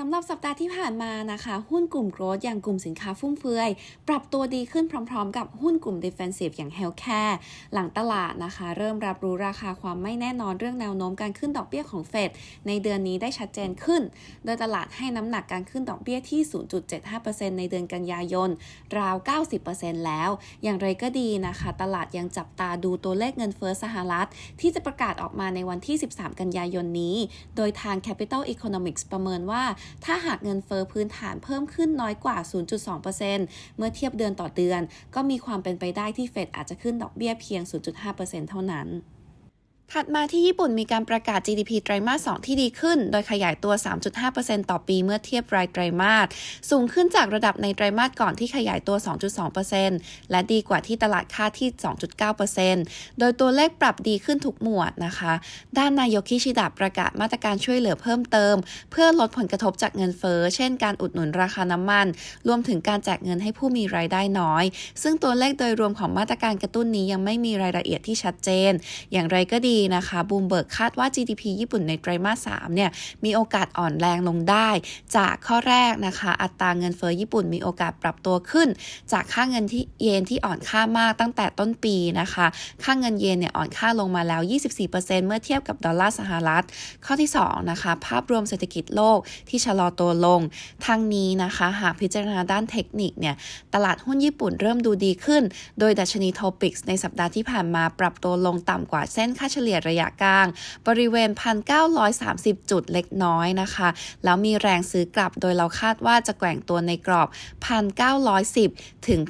สำหรับสัปดาห์ที่ผ่านมานะคะ หุ้นกลุ่มโกรดอย่างกลุ่มสินค้าฟุ่มเฟือย ปรับตัวดีขึ้นพร้อมๆ กับหุ้นกลุ่ม Defensive อย่าง Healthcare หลังตลาดนะคะ เริ่มรับรู้ราคาความไม่แน่นอนเรื่องแนวโน้มการขึ้นดอกเบี้ยของเฟดในเดือนนี้ได้ชัดเจนขึ้น โดยตลาดให้น้ำหนักการขึ้นดอกเบี้ยที่ 0.75%ในเดือนกันยายน ราว 90%แล้ว อย่างไรก็ดีนะคะ ตลาดยังจับตาดูตัวเลขเงินเฟ้อสหรัฐ ที่จะประกาศออกมาในวันที่ 13 กันยายนนี้ โดยทาง Capital Economics ประเมินว่าถ้าหากเงินเฟอ้อพื้นฐานเพิ่มขึ้นน้อยกว่า 0.2%เมื่อเทียบเดือนต่อเดือน ก็มีความเป็นไปได้ที่เฟดอาจจะขึ้นดอกเบี้ยเพียง 0.5%เท่านั้น ถัดมาที่ญี่ปุ่นมีการประกาศ GDP ไตรมาส 2 ที่ดีขึ้น โดยขยายตัว 3.5%ต่อปีเมื่อเทียบรายไตรมาส สูงขึ้นจากระดับในไตรมาสก่อนที่ขยายตัว 2.2%และดีกว่าที่ตลาดคาดที่ 2.9%โดยตัวเลขปรับดีขึ้นทุกหมวดนะคะ ด้านนายกคิชิดะประกาศมาตรการช่วยเหลือเพิ่มเติม เพื่อลดผลกระทบจากเงินเฟ้อ เช่นการอุดหนุนราคาน้ำมัน รวมถึงการแจกเงินให้ผู้มีรายได้น้อย ซึ่งตัวเลขโดยรวมของมาตรการกระตุ้นนี้ยังไม่มีรายละเอียดที่ชัดเจน อย่างไรก็ดีนะคะบูมเบิร์กคาดว่า GDP ญี่ปุ่นในไตรมาส3เนี่ยมีโอกาสอ่อนแรงลงได้ จากข้อแรกนะคะ อัตราเงินเฟอ้อญี่ปุ่นมีโอกาสปรับตัวขึ้น จากค่าเงินที่เยนที่อ่อนค่ามากตั้งแต่ต้นปีนะคะ ค่าเงินเยนเนี่ยอ่อนค่าลงมาแล้ว 24%เมื่อเทียบกับดอลลาร์สหรัฐ ข้อที่2นะคะภาพรวมเศรษฐกิจโลกที่ชะลอตัวลงทางนี้นะคะหากพิจารณาด้านเทคนิคเนี่ยตลาดหุ้นญี่ปุ่นเริ่มดูดีขึ้น โดยดัชนีโทปิกส์ในสัปดาห์ที่ผ่านมาปรับตัวลงต่ำกว่าเส้นค่าเฉลี่ยระยะกลาง บริเวณ 1,930 จุดเล็กน้อยนะคะ แล้วมีแรงซื้อกลับโดยเราคาดว่าจะแกว่งตัวในกรอบ 1,910 ถึง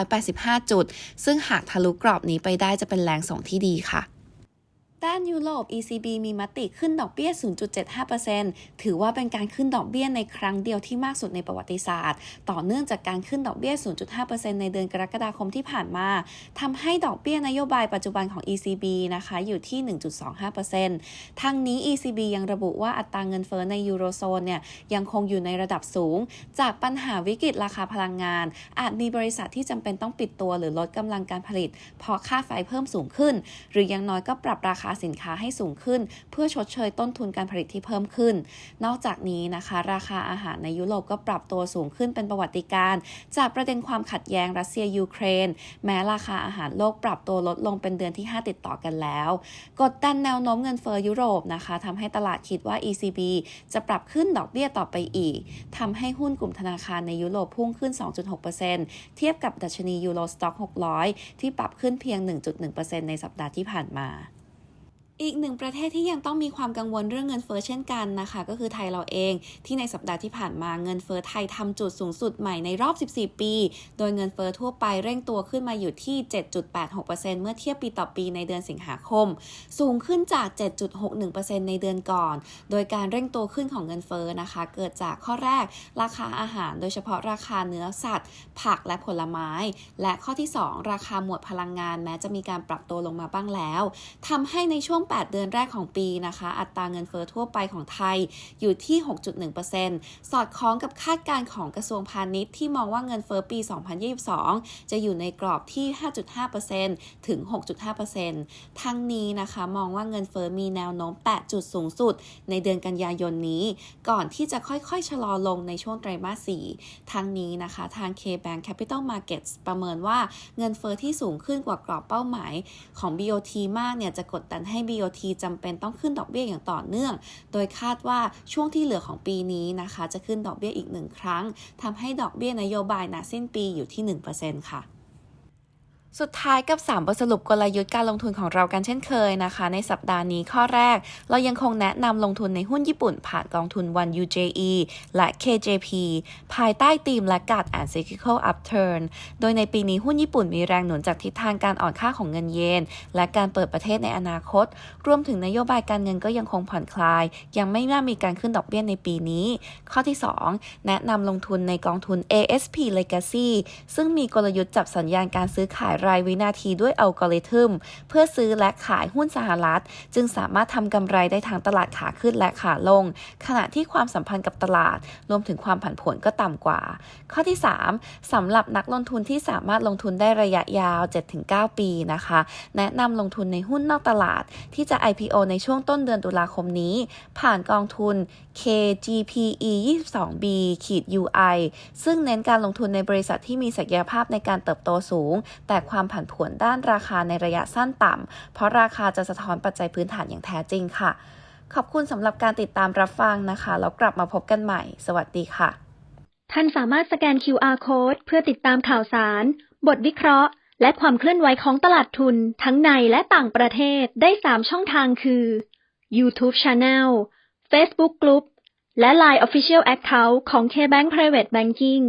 1,985 จุด ซึ่งหากทะลุกรอบนี้ไปได้จะเป็นแรงส่งที่ดีค่ะ ด้านยุโรป ECB มีมติขึ้นดอกเบี้ย 0.75%ถือว่าเป็นการขึ้นดอกเบี้ยในครั้งเดียวที่มากสุดในประวัติศาสตร์ ต่อเนื่องจากการขึ้นดอกเบี้ย 0.5%ในเดือนกรกฎาคมที่ผ่านมาทำให้ดอกเบี้ยนโยบายปัจจุบันของ ECB นะคะ อยู่ที่ 1.25%ทั้งนี้ ECB ยังระบุว่าอัตราเงินเฟ้อในยูโรโซนเนี่ยยังคงอยู่ในระดับสูง จากปัญหาวิกฤตราคาพลังงาน อาจมีบริษัทที่จำเป็นต้องปิดตัวหรือลดกำลังการผลิต เพราะค่าไฟเพิ่มสูงขึ้น หรืออยังน้อยก็ปรับราคาาสินค้าให้สูงขึ้น เพื่อชดเชยต้นทุนการผลิตที่เพิ่มขึ้น นอกจากนี้นะคะ ราคาอาหารในยุโรปก็ปรับตัวสูงขึ้นเป็นประวัติการณ์จากประเด็นความขัดแย้งรัสเซียยูเครน แม้ราคาอาหารโลกปรับตัวลดลงเป็นเดือนที่ 5 ติดต่อกันแล้ว กดดันแนวโน้มเงินเฟอ้อยุโรปนะคะทำให้ตลาดคิดว่า ECB จะปรับขึ้นดอกเบี้ยต่อไปอีกทำให้หุ้นกลุ่มธนาคารในยุโรปพุ่งขึ้น 2.6%เทียบกับดัชนียูโรสต็อก600 ที่ปรับขึ้นเพียง 1.1%ในสัปดาห์ที่ผ่านมา อีกหนึ่งประเทศที่ยังต้องมีความกังวลเรื่องเงินเฟ้อเช่นกันนะคะ ก็คือไทยเราเองที่ในสัปดาห์ที่ผ่านมาเงินเฟ้อไทยทำจุดสูงสุดใหม่ในรอบ 14 ปี โดยเงินเฟ้อทั่วไปเร่งตัวขึ้นมาอยู่ที่ 7.86%เมื่อเทียบปีต่อปีในเดือนสิงหาคม สูงขึ้นจาก 7.61%ในเดือนก่อน โดยการเร่งตัวขึ้นของเงินเฟ้อนะคะ เกิดจากข้อแรกราคาอาหาร โดยเฉพาะราคาเนื้อสัตว์ ผักและผลไม้ และข้อที่ 2 ราคาหมวดพลังงานแม้จะมีการปรับตัวลงมาบ้างแล้วทำให้ในช่วง8 เดือนแรกของปีนะคะ อัตราเงินเฟ้อทั่วไปของไทยอยู่ที่ 6.1%สอดคล้องกับคาดการณ์ของกระทรวงพาณิชย์ที่มองว่าเงินเฟ้อปี 2022 จะอยู่ในกรอบที่ 5.5%ถึง 6.5%ทั้งนี้นะคะมองว่าเงินเฟ้อมีแนวโน้มแตะจุดสูงสุด ในเดือนกันยายนนี้ ก่อนที่จะค่อยๆ ชะลอลงในช่วงไตรมาส 4 ทั้งนี้นะคะทาง K-Bank Capital Markets ประเมินว่าเงินเฟ้อที่สูงขึ้นกว่ากรอบเป้าหมายของ BOT มากเนี่ยจะกดดันให้ BOT จำเป็นต้องขึ้นดอกเบี้ยอย่างต่อเนื่อง โดยคาดว่าช่วงที่เหลือของปีนี้นะคะ จะขึ้นดอกเบี้ยอีกหนึ่งครั้งทำให้ดอกเบี้ยนโยบายณสิ้นปีอยู่ที่ 1%ค่ะ สุดท้ายกับ 3 บทสรุปกลยุทธ์การลงทุนของเรากันเช่นเคยนะคะ ในสัปดาห์นี้ข้อแรก เรายังคงแนะนำลงทุนในหุ้นญี่ปุ่นผ่านกองทุน One UJE และ KJP ภายใต้ธีมและการ and cyclical upturn โดยในปีนี้หุ้นญี่ปุ่นมีแรงหนุนจากทิศทางการอ่อนค่าของเงินเยน และการเปิดประเทศในอนาคต รวมถึงนโยบายการเงินก็ยังคงผ่อนคลาย ยังไม่น่ามีการขึ้นดอกเบี้ยในปีนี้ ข้อที่ 2 แนะนำลงทุนในกองทุน ASP Legacy ซึ่งมีกลยุทธ์จับสัญญาณการซื้อขายรายวินาทีด้วยอัลกอริทึม เพื่อซื้อและขายหุ้นสหรัฐ จึงสามารถทำกำไรได้ทั้งตลาดขาขึ้นและขาลง ขณะที่ความสัมพันธ์กับตลาด รวมถึงความผันผวนก็ต่ำกว่า ข้อที่ 3สำหรับนักลงทุนที่สามารถลงทุนได้ระยะยาว 7-9 ปีนะคะ แนะนำลงทุนในหุ้นนอกตลาด ที่จะ IPO ในช่วงต้นเดือนตุลาคมนี้ ผ่านกองทุน KGPE 22B ขีด UI ซึ่งเน้นการลงทุนในบริษัทที่มีศักยภาพในการเติบโตสูง แต่ความผันผวนด้านราคาในระยะสั้นต่ำ เพราะราคาจะสะท้อนปัจจัยพื้นฐานอย่างแท้จริงค่ะ ขอบคุณสำหรับการติดตามรับฟังนะคะ แล้วกลับมาพบกันใหม่ สวัสดีค่ะ ท่านสามารถสแกน QR Code เพื่อติดตามข่าวสาร บทวิเคราะห์ และความเคลื่อนไหวของตลาดทุนทั้งในและต่างประเทศได้ 3 ช่องทางคือ YouTube Channel Facebook Group และ Line Official Account ของ KBank Private Banking